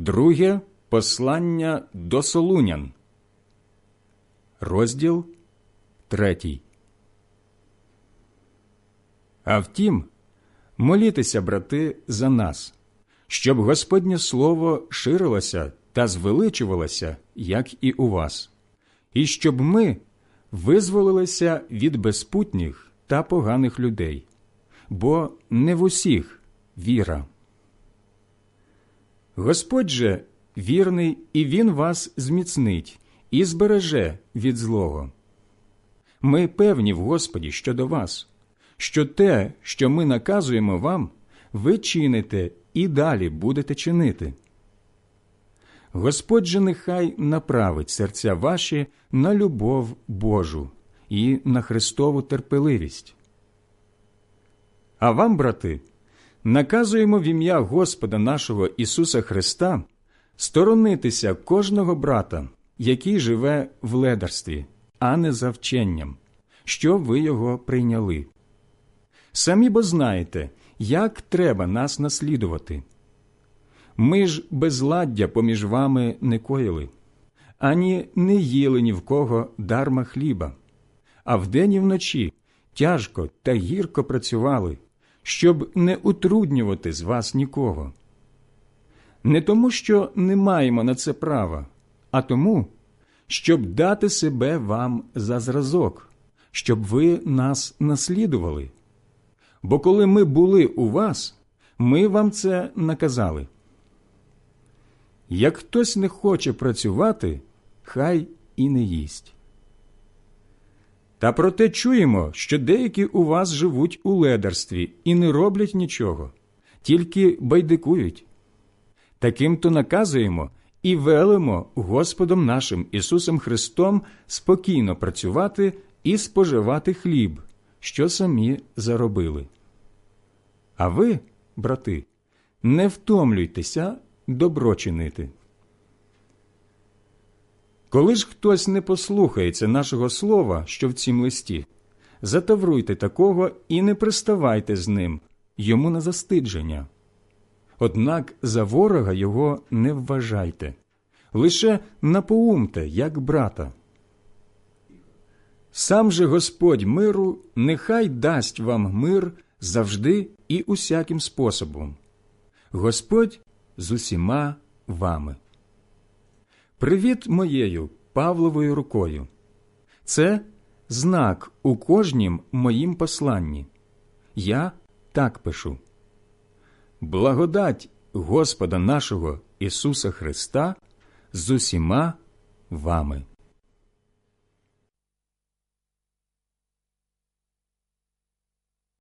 Друге послання до Солунян, розділ третій. А втім, молітеся, брати, за нас, щоб Господнє Слово ширилося та звеличувалося, як і у вас, і щоб ми визволилися від безпутніх та поганих людей, бо не в усіх віра. Господь же вірний, і Він вас зміцнить і збереже від злого. Ми певні в Господі щодо вас, що те, що ми наказуємо вам, ви чините і далі будете чинити. Господь же нехай направить серця ваші на любов Божу і на Христову терпеливість. А вам, брати, наказуємо в ім'я Господа нашого Ісуса Христа сторонитися кожного брата, який живе в ледарстві, а не за вченням, що ви його прийняли. Самі бо знаєте, як треба нас наслідувати. Ми ж безладдя поміж вами не коїли, ані не їли ні в кого дарма хліба, а вдень і вночі тяжко та гірко працювали, щоб не утруднювати з вас нікого. Не тому, що не маємо на це права, а тому, щоб дати себе вам за зразок, щоб ви нас наслідували. Бо коли ми були у вас, ми вам це наказали. Як хтось не хоче працювати, хай і не їсть. Та проте чуємо, що деякі у вас живуть у ледарстві і не роблять нічого, тільки байдикують. Таким то наказуємо і велимо Господом нашим Ісусом Христом спокійно працювати і споживати хліб, що самі заробили. А ви, брати, не втомлюйтеся добро чинити. Коли ж хтось не послухається нашого слова, що в цім листі, затавруйте такого і не приставайте з ним, йому на застидження. Однак за ворога його не вважайте, лише напоумте, як брата. Сам же Господь миру нехай дасть вам мир завжди і усяким способом. Господь з усіма вами. Привіт моєю Павловою рукою. Це знак у кожнім моїм посланні. Я так пишу. Благодать Господа нашого Ісуса Христа з усіма вами.